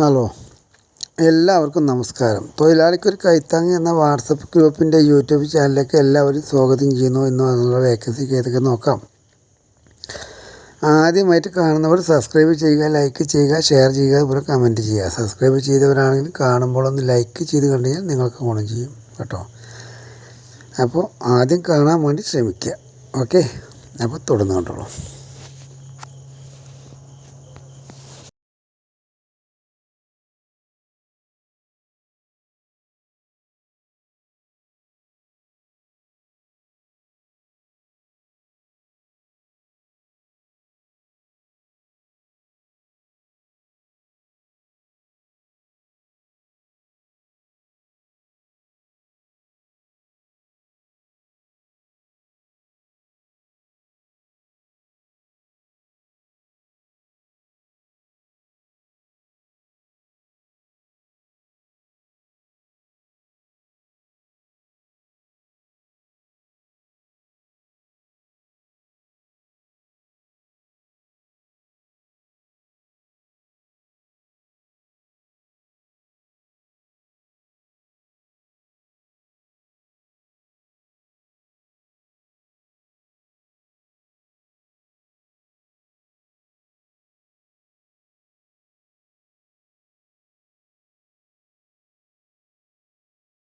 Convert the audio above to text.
Hello. എല്ലാവർക്കും നമസ്കാരം. തൊഴിലാളിക്കൊരു കൈത്താങ്ങി എന്ന വാട്സപ്പ് ഗ്രൂപ്പിന്റെ യൂട്യൂബ് ചാനലിലേക്ക് എല്ലാവരും സ്വാഗതം ചെയ്യുന്നു. എന്ന് പറഞ്ഞുള്ള വേക്കൻസിക്ക് ഏതൊക്കെ നോക്കാം. ആദ്യമായിട്ട് കാണുന്നവർ സബ്സ്ക്രൈബ് ചെയ്യുക ലൈക്ക് ചെയ്യുക ഷെയർ ചെയ്യുക അതുപോലെ കമന്റ് ചെയ്യുക. സബ്സ്ക്രൈബ് ചെയ്തവരാണെങ്കിൽ കാണുമ്പോൾ ഒന്ന് ലൈക്ക് ചെയ്ത് കണ്ടു കഴിഞ്ഞാൽ നിങ്ങൾക്ക് ഗുണം ചെയ്യും കേട്ടോ. അപ്പോൾ ആദ്യം കാണാൻ വേണ്ടി ശ്രമിക്കുക. ഓക്കെ അപ്പോൾ തുടർന്ന് കണ്ടോളൂ.